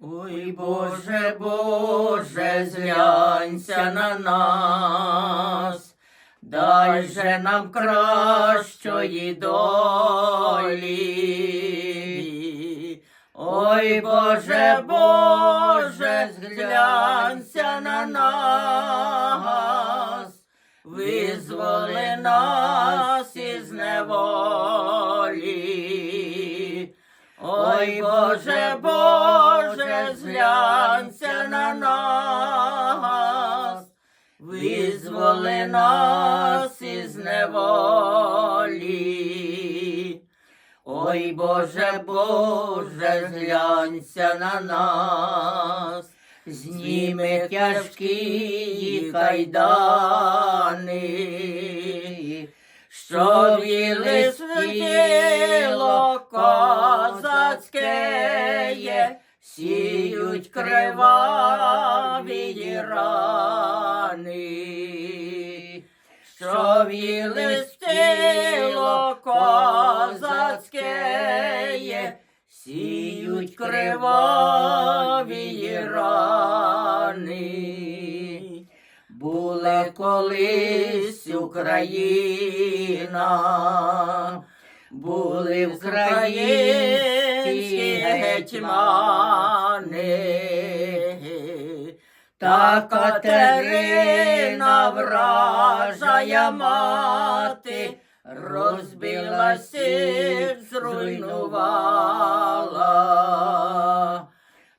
Ой, Боже, Боже, зглянься на нас, дай же нам кращої долі. Ой, Боже, Боже, зглянься на нас, визволи нас із неволі. Ой, Боже, Боже, зглянься на нас, визволи нас із неволі. Ой, Боже, Боже, зглянься на нас, зніми тяжкі кайдани, що віли тіло козацьке, є, сіють криваві рани, що віли тіло козацьке, сіють криваві рани. Була колись Україна, були українські гетьмани, та Катерина вражая мати, розбила сіль, зруйнувала.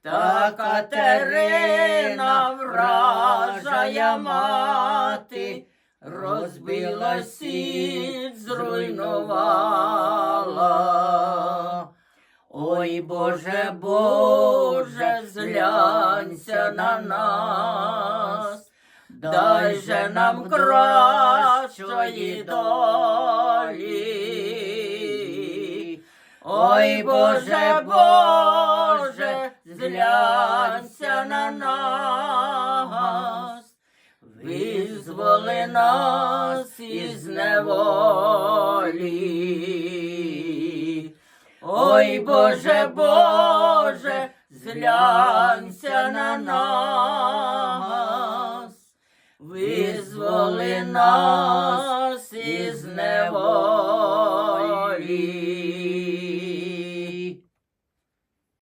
Та Катерина вражая мати, розбила сіль, зруйнувала. Ой, Боже, Боже, зглянься на нас, дай же нам кращої долі. Ой, Боже, Боже, зглянься на нас, визволи нас із неволі. Ой, Боже, Боже, зглянься на нас, визволи нас із неволі.